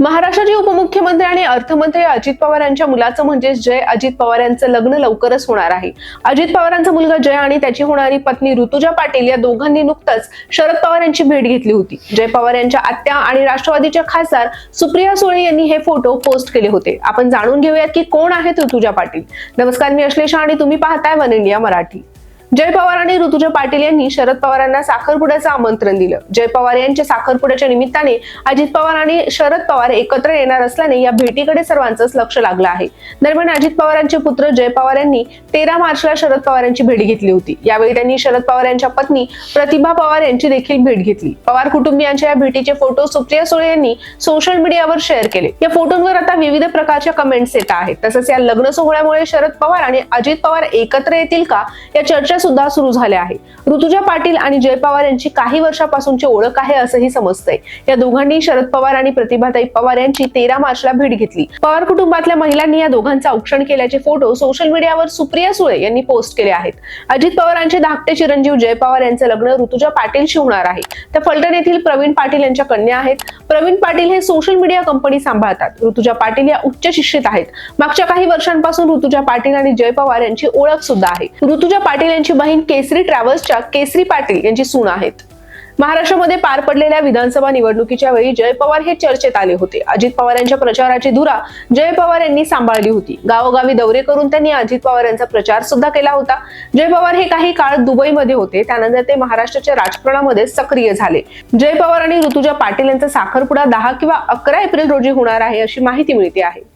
महाराष्ट्राचे उपमुख्यमंत्री आणि अर्थमंत्री अजित पवार यांच्या मुलाचं म्हणजेच जय अजित पवार यांचं लग्न लवकरच होणार आहे. अजित पवारांचा मुलगा जय आणि त्याची होणारी पत्नी ऋतुजा पाटील या दोघांनी नुकतंच शरद पवार यांची भेट घेतली होती. जय पवार यांच्या आत्या आणि राष्ट्रवादीच्या खासदार सुप्रिया सुळे यांनी हे फोटो पोस्ट केले होते. आपण जाणून घेऊयात की कोण आहेत ऋतुजा पाटील. नमस्कार मी अश्लेषा आणि तुम्ही पाहताय वन इंडिया मराठी. जय पवार आणि ऋतुजा पाटील यांनी शरद पवारांना साखरपुड्याचं आमंत्रण दिलं. जय पवार यांच्या साखरपुड्याच्या निमित्ताने अजित पवार आणि शरद पवार एकत्र येणार असल्याने या भेटीकडे सर्वांचंच लक्ष लागलं आहे. दरम्यान अजित पवारांचे पुत्र जय पवार यांनी तेरा मार्चला शरद पवार यांची भेट घेतली होती. यावेळी त्यांनी शरद पवार यांच्या पत्नी प्रतिभा पवार यांची देखील भेट घेतली. पवार कुटुंबियांच्या या भेटीचे फोटो सुप्रिया सुळे यांनी सोशल मीडियावर शेअर केले. या फोटोंवर आता विविध प्रकारच्या कमेंट्स येत आहेत. तसंच या लग्न सोहळ्यामुळे शरद पवार आणि अजित पवार एकत्र येतील का? या चर्चा सुद्धा सुरू झाल्या आहे. ऋतुजा पाटील आणि जय पवार यांची काही वर्षापासूनची ओळख आहे असंही समजतंय. या दोघांनी शरद पवार आणि प्रतिभाताई पवार यांची तेरा मार्चला भेट घेतली. पवार कुटुंबातल्या महिलांनी या दोघांचं औक्षण केल्याचे फोटो सोशल मीडियावर सुप्रिया सुळे यांनी पोस्ट केले आहेत. अजित पवारांचे धाकटे चिरंजीव जय पवार यांचं लग्न ऋतुजा पाटीलशी होणार आहे. तर फलटण येथील प्रवीण पाटील यांच्या कन्या आहेत. प्रवीण पाटील हे सोशल मीडिया कंपनी सांभाळतात. ऋतुजा पाटील या उच्च शिक्षित आहेत. मागच्या काही वर्षांपासून ऋतुजा पाटील आणि जय पवार यांची ओळख सुद्धा आहे. ऋतुजा पाटील यांची बहीण केसरी ट्रॅव्हल्सच्या केसरी पाटील यांची सून आहेत. महाराष्ट्रामध्ये पार पडलेल्या विधानसभा निवडणुकीच्या वेळी जय पवार हे चर्चेत आले होते. अजित पवार यांच्या प्रचाराची धुरा जय पवार यांनी सांभाळली होती. गावोगावी दौरे करून त्यांनी अजित पवार यांचा प्रचार सुद्धा केला होता. जय पवार हे काही काळ दुबईमध्ये होते. त्यानंतर ते महाराष्ट्राच्या राजकारणामध्ये सक्रिय झाले. जय पवार आणि ऋतुजा पाटील यांचा साखरपुडा दहा किंवा अकरा एप्रिल रोजी होणार आहे अशी माहिती मिळते आहे.